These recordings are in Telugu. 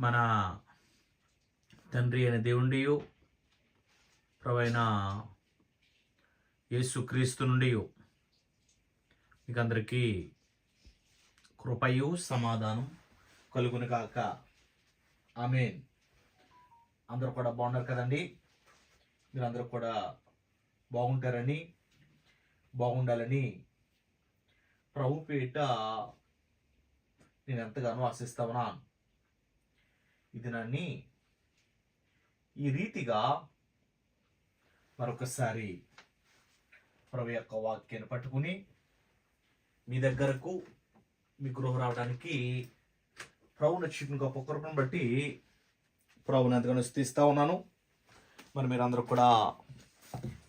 మన తండ్రి అయిన దేవుండి ప్రవైన యేసు క్రీస్తు నుండి మీకు అందరికీ కృపయు సమాధానం కలుగును కాక ఆమెన్. అందరూ కూడా బాగున్నారు కదండి? మీరందరూ కూడా బాగుంటారని బాగుండాలని ప్రభుపేట నేను ఎంతగానో ఆశిస్తా ఉన్నాను. ఇది ఈ రీతిగా మరొకసారి ప్రభు యొక్క వాక్యాన్ని పట్టుకుని మీ దగ్గరకు మీ గృహ రావడానికి ప్రభు నచ్చిన గొప్ప కృపను బట్టి ప్రభుని ఎంతగానో స్థిస్తా ఉన్నాను. మరి మీరందరూ కూడా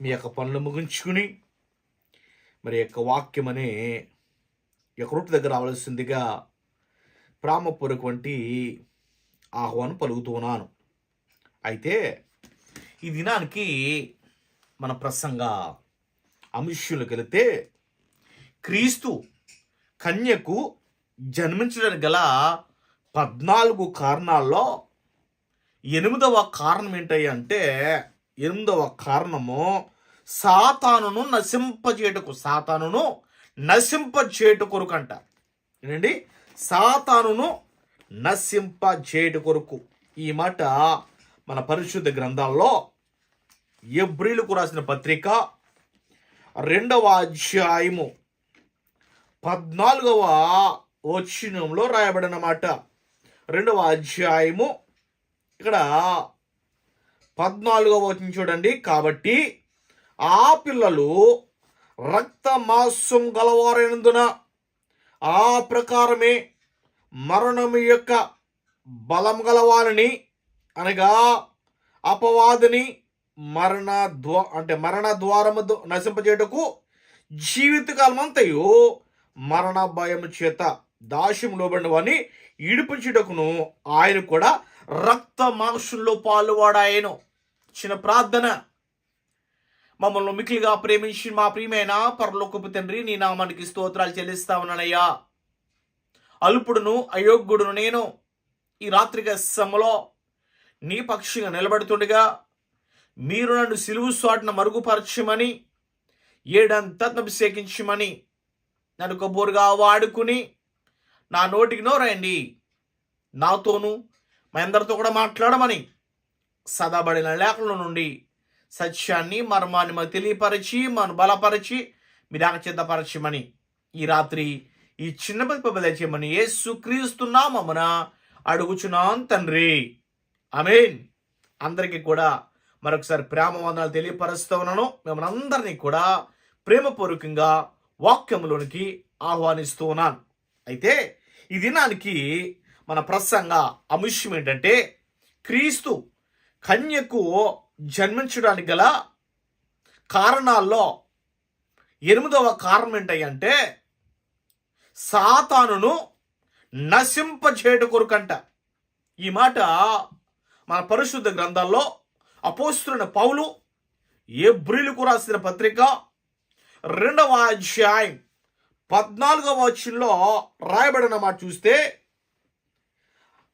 మీ యొక్క పనులు ముగించుకుని మరి యొక్క వాక్యం అనే యొక్క రూట్ దగ్గర రావాల్సిందిగా ప్రేమపూర్వకవంటి ఆహ్వానం పలుకుతున్నాను. అయితే ఈ దినానికి మన ప్రసంగ అంశాలకు వెళితే క్రీస్తు కన్యకు జన్మించడానికి గల పద్నాలుగు కారణాల్లో ఎనిమిదవ కారణం ఏంటయ్య అంటే ఎనిమిదవ కారణము సాతానును నశింపజేయటకు సాతానును నశింపజేయట కొరకు అంట. ఏంటండి? సాతానును నశింపజేయట కొరకు. ఈ మాట మన పరిశుద్ధ గ్రంథాల్లో ఎబ్రిలకు రాసిన పత్రిక రెండవ అధ్యాయము పద్నాలుగవ వచనంలో రాయబడిన మాట. రెండవ అధ్యాయము ఇక్కడ పద్నాలుగవ వచనం చూడండి. కాబట్టి ఆ పిల్లలు రక్త మాంసం గలవారైనందున ఆ ప్రకారమే మరణము యొక్క బలం గలవారిని అనగా అపవాదిని మరణ ద్వా అంటే మరణ ద్వారము ద- నశింపజేయటకు జీవితకాలం అంతయు మరణ భయము చేత దాస్యం లోబడిన ఇడిపించుటకును ఆయన కూడా రక్త మాంసంలో పాలువాడాయను. చిన్న ప్రార్థన. మమ్మల్ని మిక్కిలిగా ప్రేమించి మా ప్రియమైన పరలోకపు తండ్రి నీ నామానికి స్తోత్రాలు చెల్లిస్తా ఉన్నానయ్యా. అల్పుడును అయోగ్యుడును నేను. ఈ రాత్రిక సమలో నీ పక్షిగా నిలబడుతుండగా మీరు నన్ను సిలువు సాటున మరుగుపరచమని ఏడంతత్న అభిషేకించమని నన్ను కబోరుగా వాడుకుని నా నోటికి నోరండి. నాతోనూ మా అందరితో కూడా మాట్లాడమని సదాబడిన లేఖల నుండి సత్యాన్ని మర్మాన్ని మాకు తెలియపరిచి మనం బలపరిచి మీరు సిద్ధపరచమని ఈ రాత్రి ఈ చిన్న పది చేయమని యేసు క్రీస్తున్నామమున అడుగుచున్నాం తండ్రి. అమేన్ అందరికీ కూడా మరొకసారి ప్రేమ వందనాలు తెలియపరుస్తూ ఉన్నాను. మిమ్మల్ని అందరినీ కూడా ప్రేమపూర్వకంగా వాక్యంలోనికి ఆహ్వానిస్తూ ఉన్నాను. అయితే ఈ దినానికి మన ప్రసంగ అంశం ఏంటంటే క్రీస్తు కన్యకు జన్మించడానికి గల కారణాల్లో ఎనిమిదవ కారణం ఏంటంటే సాతానును నశింపచేయట కొరకంట ఈ మాట మన పరిశుద్ధ గ్రంథాల్లో అపోస్తున్న పౌలు ఎబ్రిలకు రాసిన పత్రిక రెండవ అధ్యాయం పద్నాలుగవ వచ్చిలో రాయబడిన మాట చూస్తే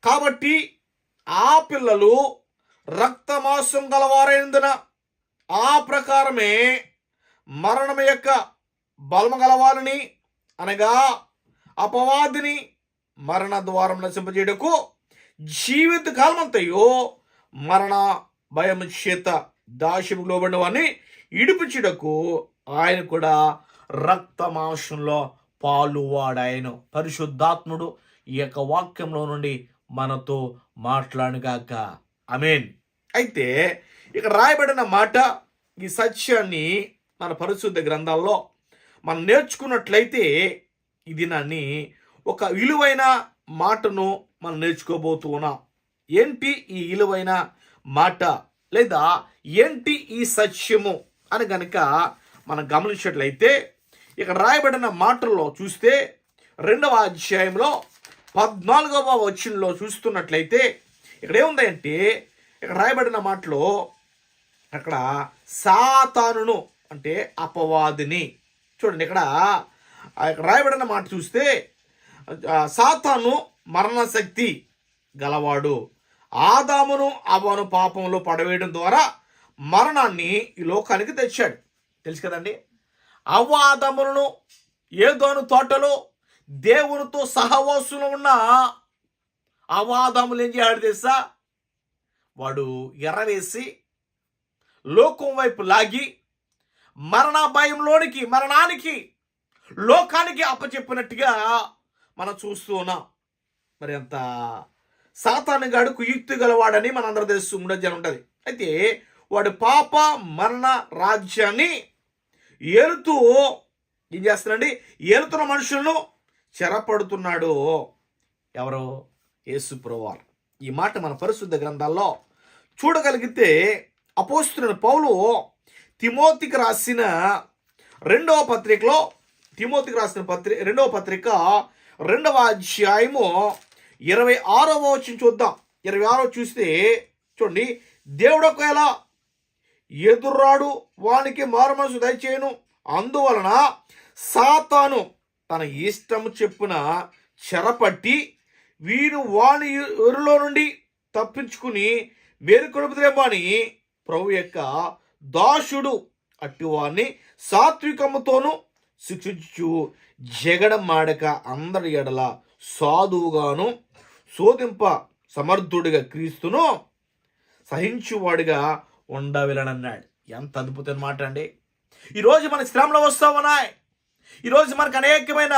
కాబట్టి ఆ పిల్లలు రక్తమాంసం గలవారైనందున ఆ ప్రకారమే మరణం యొక్క బలము గలవారిని అనగా అపవాదిని మరణ ద్వారం నశింపజేయుటకు జీవిత కాలమంతయో మరణ భయం చేత దాశము లోబడిన వాడిని ఇడిపించుటకు ఆయన కూడా రక్త మాంసంలో పరిశుద్ధాత్ముడు ఈ యొక్క వాక్యంలో నుండి మనతో మాట్లాడుగాక. అమేన్ అయితే ఇక్కడ రాయబడిన మాట ఈ సత్యాన్ని మన పరిశుద్ధ గ్రంథాల్లో మనం నేర్చుకున్నట్లయితే ఈ దినాన్ని ఒక విలువైన మాటను మనం నేర్చుకోబోతూ ఉన్నాం ఏంటి ఈ విలువైన మాట? లేదా ఏంటి ఈ సత్యము? అని కనుక మనం గమనించినట్లయితే ఇక్కడ రాయబడిన మాటల్లో చూస్తే రెండవ అధ్యాయంలో పద్నాలుగవ వచనంలో చూస్తున్నట్లయితే ఇక్కడ ఏముందంటే ఇక్కడ రాయబడిన మాటలో అక్కడ సాతానును అంటే అపవాదిని చూడండి ఇక్కడ ఆ యొక్క రాయబడిన మాట చూస్తే సాతాను మరణశక్తి గలవాడు. ఆదామును అవను పాపంలో పడవేయడం ద్వారా మరణాన్ని ఈ లోకానికి తెచ్చాడు. తెలుసు కదండి? అవ్వ ఆదాములను ఏదోను తోటలో దేవునితో సహవాసులు ఉన్న అవాదములు ఏం చేయాడు తెలుసా? వాడు ఎర్రవేసి లోకం వైపు లాగి మరణ భయంలోనికి మరణానికి లోకానికి అప్పచెప్పినట్టుగా మనం చూస్తూ ఉన్నాం. మరి అంత సాతాను గాడు కుయుక్తి గలవాడని మనందరూ తెలుసు ఉండజన ఉంటుంది. అయితే వాడు పాప మరణ రాజ్యాన్ని ఏలుతూ ఏం చేస్తున్నాడండి? ఏలుతున్న మనుషులను చెరపడుతున్నాడు. ఎవరు? యేసు ప్రభువారు. ఈ మాట మన పరిశుద్ధ గ్రంథాల్లో చూడగలిగితే అపోస్తున్న పౌలు తిమోతికి రాసిన రెండవ పత్రికలో తిమోతికి రాసిన పత్రిక రెండవ పత్రిక రెండవ అధ్యాయము ఇరవై ఆరవ వచ్చిన చూద్దాం. ఇరవై ఆరో చూస్తే చూడండి దేవుడు ఒకవేళ ఎదురాడు వానికి మారు మనసు దయచేయను. అందువలన సాతాను తన ఇష్టము చెప్పున చెరపట్టి వీరు వాని ఊరిలో నుండి తప్పించుకుని మేలుకొడుపుదేమో అని ప్రభు యొక్క దాసుడు అట్టి వారిని సాత్వికముతోనూ శిక్షించు జగడమాడక అందరి ఎడల సాధువుగాను శోధింప సమర్థుడిగా క్రీస్తును సహించువాడిగా ఉండవిలనన్నాడు. ఎంత అద్భుతమైన మాట అండి. ఈరోజు మన శ్రమలు వస్తామన్నాయి ఈరోజు మనకు అనేకమైన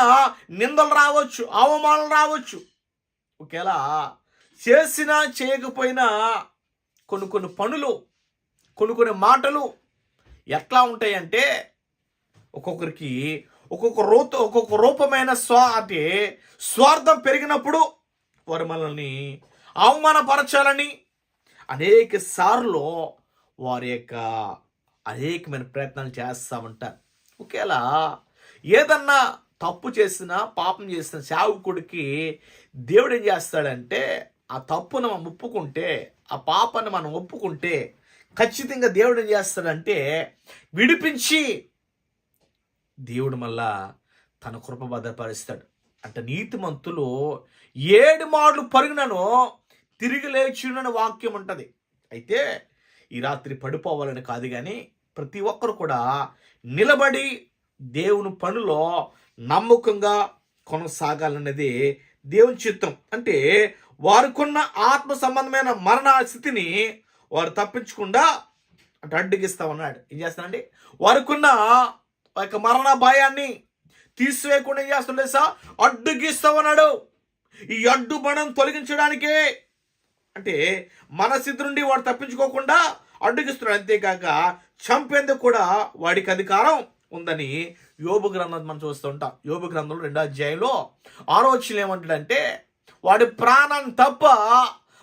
నిందలు రావచ్చు అవమానాలు రావచ్చు. ఒకేలా చేసినా చేయకపోయినా కొన్ని కొన్ని పనులు కొన్ని కొన్ని మాటలు ఎట్లా ఉంటాయంటే ఒక్కొక్కరికి ఒక్కొక్క రూత ఒక్కొక్క రూపమైన స్వా అంటే స్వార్థం పెరిగినప్పుడు వారు మనల్ని అవమానపరచాలని అనేక సార్లు వారి యొక్క అనేకమైన ప్రయత్నాలు చేస్తూ ఉంటారు. ఒకేలా ఏదన్నా తప్పు చేసిన పాపం చేసిన సేవకుడికి దేవుడు ఏం చేస్తాడంటే ఆ తప్పును మనం ఒప్పుకుంటే ఆ పాపాన్ని మనం ఒప్పుకుంటే ఖచ్చితంగా దేవుడు ఏం చేస్తాడంటే విడిపించి దేవుడు మళ్ళా తన కృప భద్రపరుస్తాడు. అంటే నీతిమంతులు ఏడు మాటలు పరుగునను తిరిగి లేచునని వాక్యం ఉంటుంది. అయితే ఈ రాత్రి పడిపోవాలని కాదు కానీ ప్రతి ఒక్కరు కూడా నిలబడి దేవుని పనిలో నమ్మకంగా కొనసాగాలన్నది దేవుని చిత్తం. అంటే వారికున్న ఆత్మ సంబంధమైన మరణ స్థితిని వారు తప్పించకుండా అటు అడ్డగిస్తామన్నాడు. ఏం చేస్తానండి వారికున్న ఆ యొక్క మరణ భయాన్ని తీసివేయకుండా ఏం చేస్తుండే సార్ అడ్డుగిస్తా ఉన్నాడు ఈ అడ్డు బణం తొలగించడానికే. అంటే మన స్థితి నుండి వాడు తప్పించుకోకుండా అడ్డుగిస్తున్నాడు. అంతేకాక చంపేందుకు కూడా వాడికి అధికారం ఉందని యోబు గ్రంథం మనం చూస్తూ ఉంటాం. యోబు గ్రంథంలో రెండో అధ్యాయంలో ఆలోచన ఏమంటాడంటే వాడి ప్రాణం తప్ప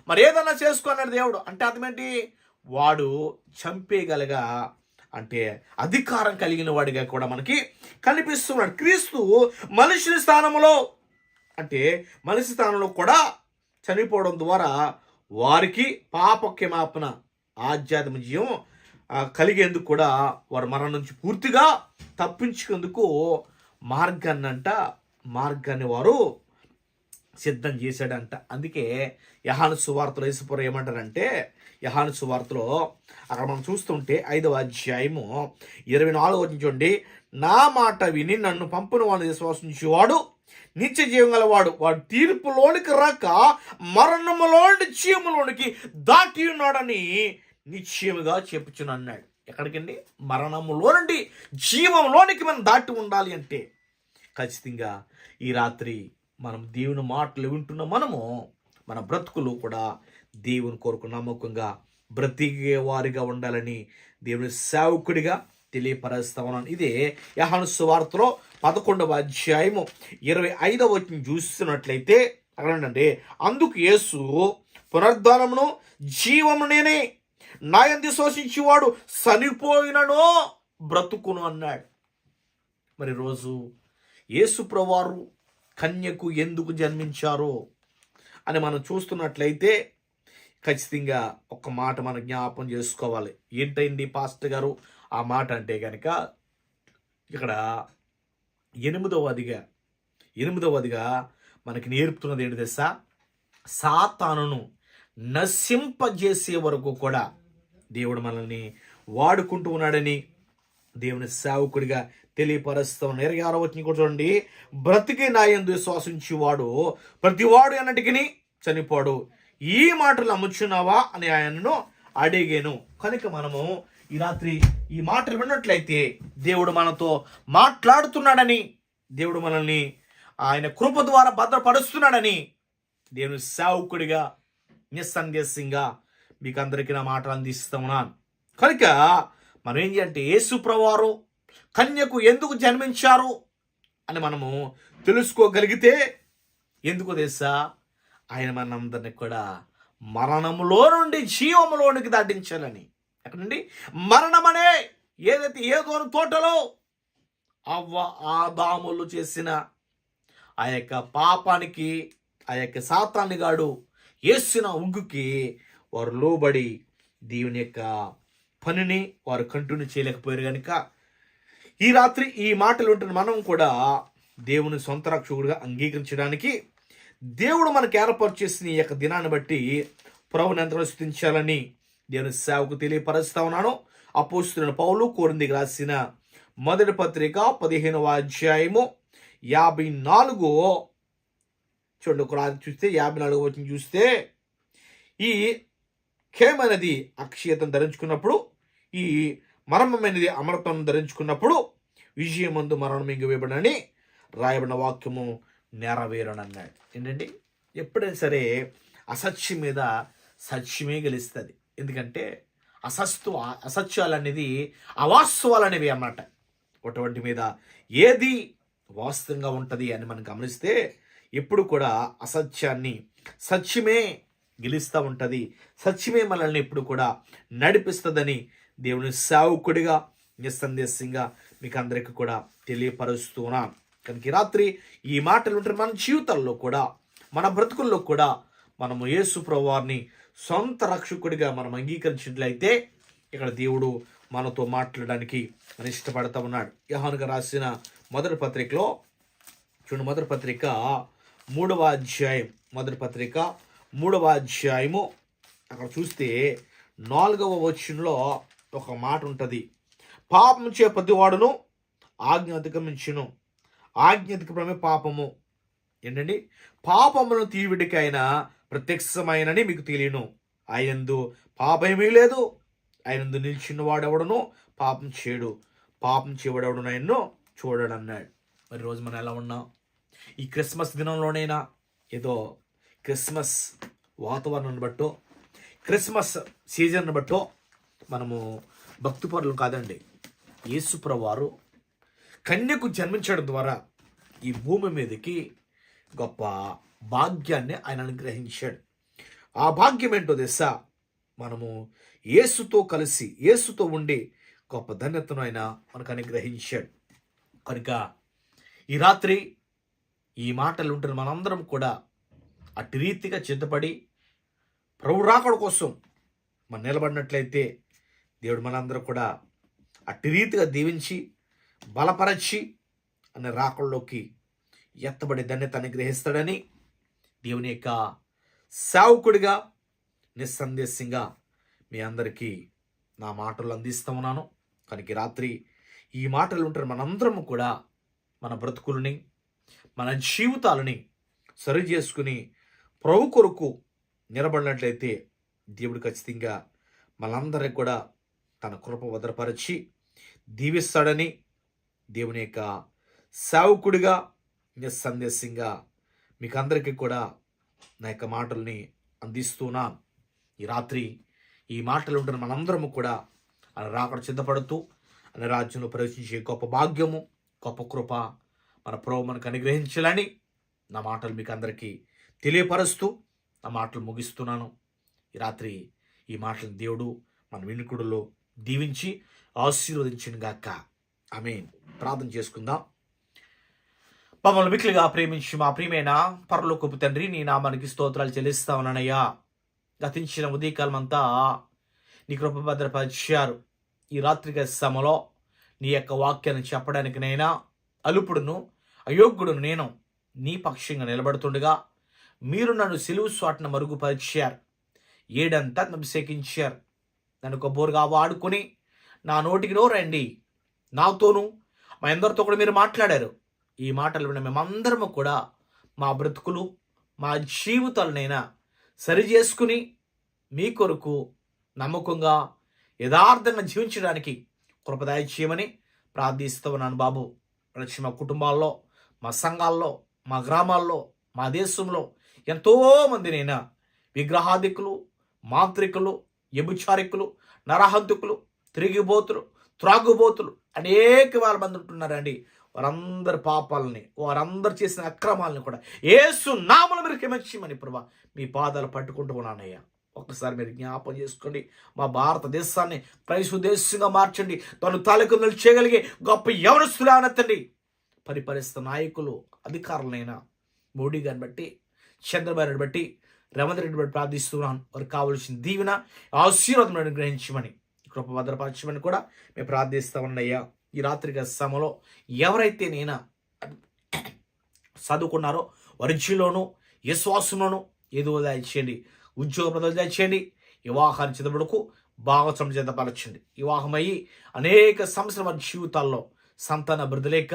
మరి ఏదన్నా దేవుడు. అంటే అర్థమేంటి వాడు చంపేయగలగా అంటే అధికారం కలిగిన వాడిగా కూడా మనకి కనిపిస్తున్నాడు. క్రీస్తు మనుషుని స్థానంలో అంటే మనిషి స్థానంలో కూడా చనిపోవడం ద్వారా వారికి పాపక్షమాపణ ఆధ్యాత్మ జీవం కలిగేందుకు కూడా వారు మరణం నుంచి పూర్తిగా తప్పించుకుందుకు మార్గాన్ని అంట మార్గాన్ని వారు సిద్ధం చేశాడంట. అందుకే యహాను సువార్తలో యేసుపురం ఏమంటారంటే యహాను సువార్తలో అక్కడ మనం చూస్తుంటే ఐదవ అధ్యాయము ఇరవై నాలుగు చూడండి. నా మాట విని నన్ను పంపిన వాడిని విశ్వాసించేవాడు నిత్య జీవం గలవాడు. వాడు తీర్పులోనికి రాక మరణములోని జీవములోనికి దాటి ఉన్నాడని నిశ్చయముగా చెప్పుచునన్నాడు ఎక్కడికండి? మరణములో నుండి జీవంలోనికి మనం దాటి ఉండాలి అంటే ఖచ్చితంగా ఈ రాత్రి మనం దేవుని మాటలు వింటున్న మనము మన బ్రతుకులు కూడా దేవుని కొరకు నమ్మకంగా బ్రతికే వారిగా ఉండాలని దేవుని సేవకుడిగా తెలియపరుస్తా ఉన్నాను ఇదే యహాను సువార్తలో పదకొండవ అధ్యాయము ఇరవై ఐదవ వచ్చిన చూస్తున్నట్లయితే అక్కడ అందుకు యేసు పునరుద్ధానమును జీవము నేనే నాయంది శోషించేవాడు చనిపోయినను బ్రతుకును అన్నాడు. మరి రోజు యేసు ప్రవారు కన్యకు ఎందుకు జన్మించారో అని మనం చూస్తున్నట్లయితే ఖచ్చితంగా ఒక మాట మనం జ్ఞాపం చేసుకోవాలి. ఏంటైంది పాస్టర్ గారు? ఆ మాట అంటే కనుక ఇక్కడ ఎనిమిదవదిగా ఎనిమిదవదిగా మనకి నేర్పుతున్నది ఏంటి తెలుసా? సాతానును నశింపజేసే వరకు కూడా దేవుడు మనల్ని వాడుకుంటూ ఉన్నాడని దేవుని సేవకుడిగా తెలియపరుస్తాం. ఉన్నారు ఇరవై ఆరో వచ్చిన కూడా చూడండి. బ్రతికి నాయందు విశ్వాసించేవాడు ప్రతివాడు అన్నటికి చనిపోడు. ఈ మాటలు అమ్ముచున్నావా అని ఆయనను అడిగాను. కనుక మనము ఈ రాత్రి ఈ మాటలు విన్నట్లయితే దేవుడు మనతో మాట్లాడుతున్నాడని దేవుడు మనల్ని ఆయన కృప ద్వారా భద్రపరుస్తున్నాడని దేవుని సేవకుడిగా నిస్సందేశంగా మీకు అందరికీ నా మాటలు అందిస్తున్నాను. కనుక మనం ఏం చేయాలంటే యేసు ప్రవారు కన్యకు ఎందుకు జన్మించారు అని మనము తెలుసుకోగలిగితే ఎందుకు తెలుసా? ఆయన మనందరిని కూడా మరణములో నుండి జీవములోనికి దాటించాలని. ఎక్కడండి? మరణమనే ఏదైతే ఏదో తోటలో అవ్వ ఆదాములు చేసిన ఆ యొక్క పాపానికి ఆ యొక్క సాతాన్ని గాడు వేసిన ఉగ్గుకి వారు లోబడి దేవుని యొక్క పనిని వారు కంటిన్యూ చేయలేకపోయారు కనుక ఈ రాత్రి ఈ మాటలు ఉంటున్న మనం కూడా దేవుని సొంత రక్షకుడిగా అంగీకరించడానికి దేవుడు మనకు ఏర్పాటు చేసిన ఈ యొక్క దినాన్ని బట్టి ప్రభుని ఎంతలో స్థుతించాలని దేవుని సేవకు తెలియపరుస్తా ఉన్నాను. అపోస్తున్న పౌలు కోరిందికి రాసిన మొదటి పత్రిక పదిహేనవ అధ్యాయము యాభై నాలుగు. చూడండి ఒక రాత్రి చూస్తే యాభై నాలుగు వచ్చిన చూస్తే ఈ ఖేమైనది అక్షయతను ధరించుకున్నప్పుడు ఈ మరణమైనది అమరత్వం ధరించుకున్నప్పుడు విజయమందు మరణం ఇంగివేయబడని రాయబడిన వాక్యము నెరవేరనన్నాడు. ఏంటండి ఎప్పుడైనా సరే అసత్యం మీద సత్యమే గెలుస్తుంది. ఎందుకంటే అసత్వ అసత్యాలు అనేది అవాస్తవాలు అనేవి అన్నమాట. అటువంటి మీద ఏది వాస్తవంగా ఉంటుంది అని మనం గమనిస్తే ఎప్పుడు కూడా అసత్యాన్ని సత్యమే గెలుస్తూ ఉంటుంది. సత్యమే మనల్ని ఎప్పుడు కూడా నడిపిస్తుందని దేవుని సేవకుడిగా నిస్సందేశంగా మీకు అందరికీ కూడా తెలియపరుస్తున్నాను కనుక రాత్రి ఈ మాటలు ఉంటే మన జీవితాల్లో కూడా మన బ్రతుకుల్లో కూడా మనము యేసు ప్రభువారిని సొంత రక్షకుడిగా మనం అంగీకరించినట్లయితే ఇక్కడ దేవుడు మనతో మాట్లాడడానికి మన ఇష్టపడతా ఉన్నాడు. యహానుగా రాసిన మొదటి పత్రికలో చూడండి మొదటి పత్రిక మూడవ అధ్యాయం మొదటి పత్రిక మూడవ అధ్యాయము. అక్కడ చూస్తే నాలుగవ వచనంలో ఒక మాట ఉంటుంది పాపం చే ప్రతివాడును ఆజ్ఞ అతిక్రమించును ఆజ్ఞ అతిక్రమే పాపము. ఏంటండి? పాపమును తీవిడికైన ప్రత్యక్షమైనని మీకు తెలియను. ఆయనందు పాపమేమీ లేదు. ఆయనందు నిలిచిన వాడెవడను పాపం చేయడు. పాపం చేయడెవడు ఆయన్ను చూడడన్నాడు. మరి రోజు మనం ఎలా ఉన్నాం? ఈ క్రిస్మస్ దినంలోనైనా ఏదో క్రిస్మస్ వాతావరణాన్ని బట్టో క్రిస్మస్ సీజన్ బట్టో మనము భక్తిపరులు కాదండి. యేసుప్రవారు కన్యకు జన్మించడం ద్వారా ఈ భూమి మీదకి గొప్ప భాగ్యాన్ని ఆయన అనుగ్రహించాడు. ఆ భాగ్యం ఏంటో తెలుసా? మనము యేసుతో కలిసి యేసుతో ఉండి గొప్ప ధన్యతను ఆయన మనకు అనుగ్రహించాడు. కనుక ఈ రాత్రి ఈ మాటలు ఉంటున్న మనందరం కూడా అటు రీతిగా చిత్తపడి ప్రభు రాకడ కోసం మనం నిలబడినట్లయితే దేవుడు మనందరూ కూడా అట్టి రీతిగా దీవించి బలపరచి అనే రాకడలోకి ఎత్తబడి ధన్యత అనుగ్రహిస్తాడని దేవుని యొక్క సేవకుడిగా నిస్సందేశంగా మీ అందరికీ నా మాటలు అందిస్తూ ఉన్నాను. కనుక రాత్రి ఈ మాటలు ఉంటారు మనందరం కూడా మన బ్రతుకులని మన జీవితాలని సరి చేసుకుని ప్రభు కొరకు నిలబడినట్లయితే దేవుడు ఖచ్చితంగా మనందరికి కూడా తన కృప భద్రపరిచి దీవిస్తాడని దేవుని యొక్క సేవకుడిగా నిస్సందేశంగా మీకు అందరికీ కూడా నా యొక్క మాటల్ని అందిస్తున్నాను. ఈ రాత్రి ఈ మాటలు ఉంటున్న మనందరము కూడా ఆయన రాకడ సిద్ధపడుతూ అనే రాజ్యంలో ప్రవేశించే గొప్ప భాగ్యము గొప్ప కృప మన ప్రభు మనకు అనుగ్రహించాలని నా మాటలు మీకు అందరికీ తెలియపరుస్తూ నా మాటలు ముగిస్తున్నాను. ఈ రాత్రి ఈ మాటలను దేవుడు మన వినుకుడులో దీవించి ఆశీర్వదించిన గాక ఆమె ప్రార్థన చేసుకుందాం. మమ్మల్ని మిక్కిలిగా ప్రేమించి మా ప్రియమైన పరలోకపు తండ్రి నీ నామానికి స్తోత్రాలు చెల్లిస్తా ఉన్నానయ్యా. గతించిన ఉదయకాలం అంతా నీ కృప భద్రపరిచారు. ఈ రాత్రిక సమలో నీ యొక్క వాక్యాన్ని చెప్పడానికి నైనా అలుపుడును అయోగ్యుడును నేను నీ పక్షంగా నిలబడుతుండగా మీరు నన్ను సిలువు స్వాట్ను మరుగుపరిచారు. ఏడంతా అభిషేకించారు. నన్ను ఒక బోరుగా వాడుకొని నా నోటికి రండి నాతోనూ మా అందరితో కూడా మీరు మాట్లాడారు. ఈ మాటలు విన్న మేమందరము కూడా మా బ్రతుకులు మా జీవితాలనైనా సరి చేసుకుని మీ కొరకు నమ్మకంగా యథార్థంగా జీవించడానికి కృపదాయ చేయమని ప్రార్థిస్తూ ఉన్నాను బాబు. ప్రతి మా కుటుంబాల్లో మా సంఘాల్లో మా గ్రామాల్లో మా దేశంలో ఎంతో మందినైనా మాంత్రికులు ఎబుచారికులు నరహంతుకులు తిరిగిబోతులు త్రాగుబోతులు అనేక వేల మంది ఉంటున్నారండి. వారందరి పాపాలని వారందరు చేసిన అక్రమాలను కూడా ఏసు నామలు మీరు క్షమించమని ప్రభా మీ పాదాలు పట్టుకుంటూ ఉన్నానయ్యా. ఒక్కసారి మీరు జ్ఞాపం చేసుకోండి. మా భారతదేశాన్ని క్రైస్తవ దేశంగా మార్చండి. తను తాలూకులు చేయగలిగే గొప్ప యవనస్తులు అనెత్తండి పరిపాలిస్తున్న నాయకులు అధికారులైన మోడీ గారిని బట్టి చంద్రబాబు బట్టి రేవంత్ రెడ్డి బట్టి ప్రార్థిస్తున్నాను. వారికి కావలసిన దీవెన ఆశీర్వాదం గ్రహించమని కృప భద్రపరచమని కూడా మేము ప్రార్థిస్తామన్నయ్యా ఈ రాత్రి సమలో ఎవరైతే నేను చదువుకున్నారో వరిజిలోను విశ్వాసంలోను ఏదో దయచేయండి ఉద్యోగ ప్రదలు దయచేయండి వివాహాన్ని చెదబడుకు భాగస్వం చెందపరచండి వివాహమయ్యి అనేక సంవత్సరం వారి జీవితాల్లో సంతాన బృదలేక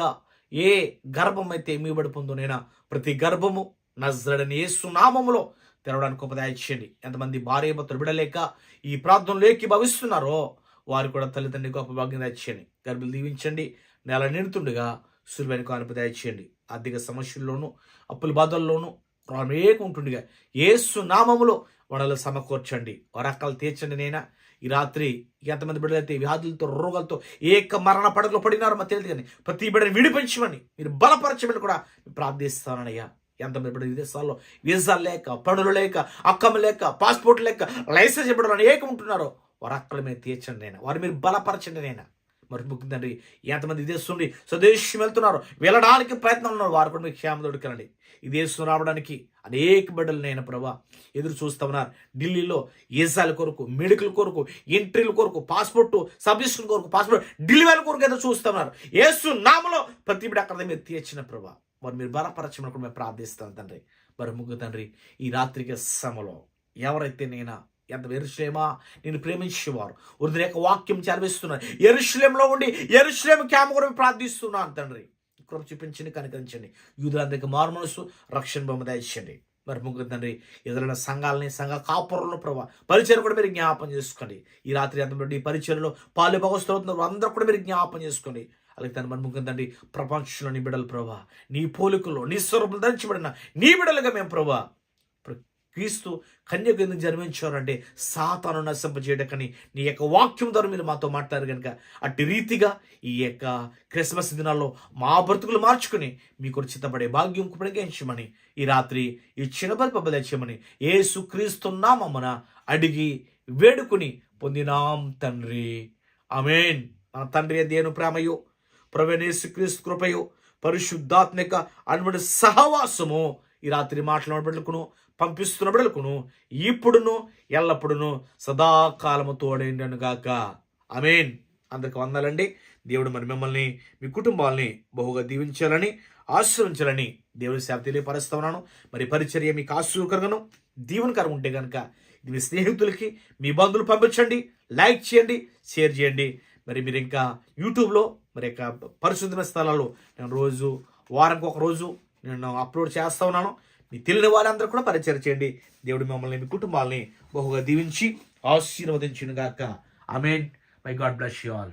ఏ గర్భం అయితే మీబడిపోందో నైనా ప్రతి గర్భము నజరడని యేసు నామములో తెరవడానికి ఒక ఎంతమంది భార్య భర్తలు బిడలేక ఈ ప్రార్థనలో భావిస్తున్నారో వారు కూడా తల్లిదండ్రి గొప్ప భాగ్యం దయచేయండి గర్భిలు దీవించండి. నెల నిండుతుండగా సూర్యుని కానుప దాచేయండి. ఆర్థిక సమస్యల్లోనూ అప్పుల బాధల్లోనూ అనేక ఉంటుండగా ఏసు నామములో వనలు సమకూర్చండి. వరకాలు తీర్చండి నేనా ఈ రాత్రి ఎంతమంది బిడ్డలైతే వ్యాధులతో రోగాలతో ఏక మరణ పడకలు పడినారో మా తెలియదు కానీ ప్రతి బిడ్డని విడిపించమని మీరు బలపరచమని కూడా ప్రార్థిస్తానయ్యా. ఎంతమంది ఇప్పుడు విదేశాల్లో వీసా లేక పనులు లేక అక్కం లేక పాస్పోర్ట్ లేక లైసెన్స్ ఇప్పుడు అనేక ఉంటున్నారో? వారు అక్కల మీద తీర్చండి నేను వారు మీరు బలపరచండి నేను మరి ముఖ్యం ఎంతమంది విదేశం స్వదేశం వెళ్తున్నారు? వెళ్ళడానికి ప్రయత్నం ఉన్నారు. వారు కూడా మీకు క్షేమ దొడకండి ఈ దేశం రావడానికి అనేక బిడ్డలు నేను ప్రభా ఎదురు చూస్తా ఉన్నారు. ఢిల్లీలో ఏసాల కొరకు మెడికల్ కొరకు ఎంట్రీల కొరకు పాస్పోర్ట్ సబ్మిషన్ కొరకు పాస్పోర్ట్ డెలివరీ కొరకు ఎదురు చూస్తా ఉన్నారు. ఏసు నామలో ప్రతి బిడ్డ అక్కడ మీరు తీర్చిన ప్రభా. వారు మీరు బలపరచమని కూడా మేము ప్రార్థిస్తాం తండ్రి. మరి ముగ్గు తండ్రి ఈ రాత్రికి సమలో ఎవరైతే నేనా? ఎంత ఎరుశ్లేమా నేను ప్రేమించేవారు. వృద్ధుల వాక్యం చదివిస్తున్నాను ఎరుశ్లేంలో ఉండి ఎరుశ్లేం క్యామ కూడా ప్రార్థిస్తున్నాను తండ్రి. కృప చూపించండి కనికరించండి. యూదులందరికీ మారు మనసు రక్షణ బొమ్మ దయచండి మరి ముగ్గురు తండ్రి ఎదురైన సంఘాలని సంఘ కాపురంలో ప్రభావ పరిచయం కూడా మీరు జ్ఞాపం చేసుకోండి. ఈ రాత్రి అంత ఈ పరిచయంలో పాలు భగవస్తున్నారు అందరూ కూడా మీరు జ్ఞాపం చేసుకోండి. అలాగే తన మనముఖం తండ్రి ప్రపంచంలో నీ బిడలు ప్రభా. నీ పోలికల్లో నీ స్వరూపులు ధరించబడిన నీ బిడలుగా మేము ప్రభా. క్రీస్తు కన్యకు ఎందుకు జన్మించారంటే సాతాను నశింపజేయడకని నీ యొక్క వాక్యం ద్వారా మీరు మాతో మాట్లాడారు కనుక అట్టి రీతిగా ఈ యొక్క క్రిస్మస్ దినాల్లో మా బ్రతుకులు మార్చుకుని మీకు చిత్తపడే భాగ్యం ప్రగించమని ఈ రాత్రి ఈ చిన్నపరి పబ్బదచ్చమని ఏసు క్రీస్తున్నామమ్మన అడిగి వేడుకుని పొందినాం తండ్రి. అమేన్ మన తండ్రి దేను ప్రేమయో ప్రవేణేసు క్రీస్తు కృపయు పరిశుద్ధాత్మిక అటువంటి సహవాసము ఈ రాత్రి మాట్లాడబడుకును పంపిస్తున్న బిడలకును ఇప్పుడును ఎల్లప్పుడును సదాకాలము తోడైండను గాక అమేన్ అందరికి వందాలండి. దేవుడు మరి మిమ్మల్ని మీ కుటుంబాలని బహుగా దీవించాలని ఆశ్రయించాలని దేవుడి సేవ తెలియపరుస్తా ఉన్నాను. మరి పరిచర్య మీకు ఆశ్చర్యకరంగాను దీవెనకరం ఉంటే కనుక ఇది మీ స్నేహితులకి మీ బంధువులు పంపించండి లైక్ చేయండి షేర్ చేయండి. మరి మీరు ఇంకా యూట్యూబ్లో మరి యొక్క పరిశుద్ధమైన స్థలాల్లో నేను రోజు వారానికి ఒక రోజు నేను అప్లోడ్ చేస్తా ఉన్నాను. మీ తెలియని వారందరూ కూడా పరిచయం చేయండి. దేవుడు మిమ్మల్ని మీ కుటుంబాలని బహుగా దీవించి ఆశీర్వదించిన గాక amen my God bless you all.